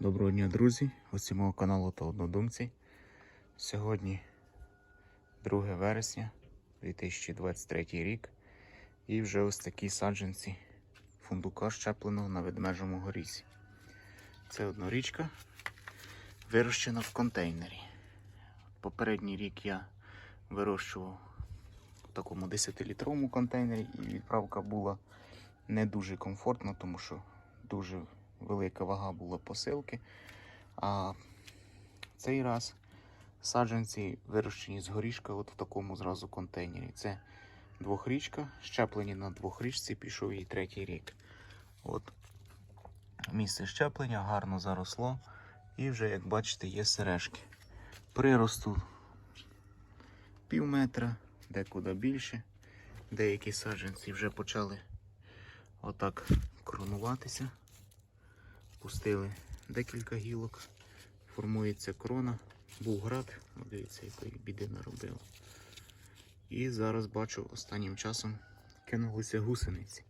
Доброго дня, друзі! Гості мого каналу та однодумці. Сьогодні 2 вересня 2023 рік. І вже ось такі саджанці фундука щепленого на ведмежому горісі. Це однорічка, вирощена в контейнері. Попередній рік я вирощував в такому 10-літровому контейнері, і відправка була не дуже комфортна, тому що дуже велика вага була посилки. А цей раз саджанці вирощені з горішка от в такому зразу контейнері. Це двохрічка, щеплені на двохрічці, пішов її третій рік. От місце щеплення гарно заросло. І вже, як бачите, є сережки. Приросту пів метра, декуди більше. Деякі саджанці вже почали отак коронуватися. Пустили декілька гілок, формується крона, був град, дивіться, якої біди наробило. І зараз бачу останнім часом кинулися гусениці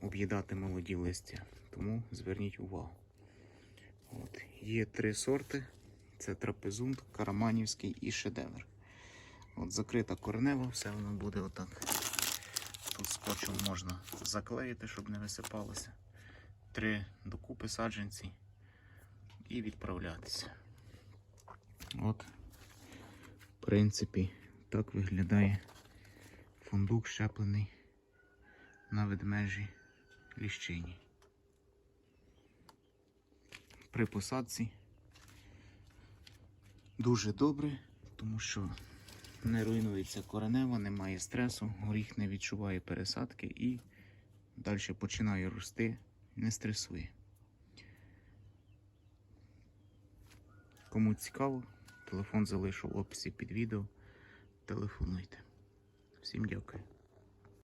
об'їдати молоді листя. Тому зверніть увагу. От. Є три сорти: це трапезунт, караманівський і шедевр. От Закрита коренева, все воно буде отак. Тут скотчем можна заклеїти, щоб не висипалося. Три докупи саджанці і відправлятися. От, в принципі, так виглядає фундук щеплений на ведмежі ліщині. При посадці дуже добре, тому що не руйнується коренева, немає стресу, горіх не відчуває пересадки і далі починає рости, не стресує. Кому цікаво, телефон залишу в описі під відео. Телефонуйте. Всім дякую.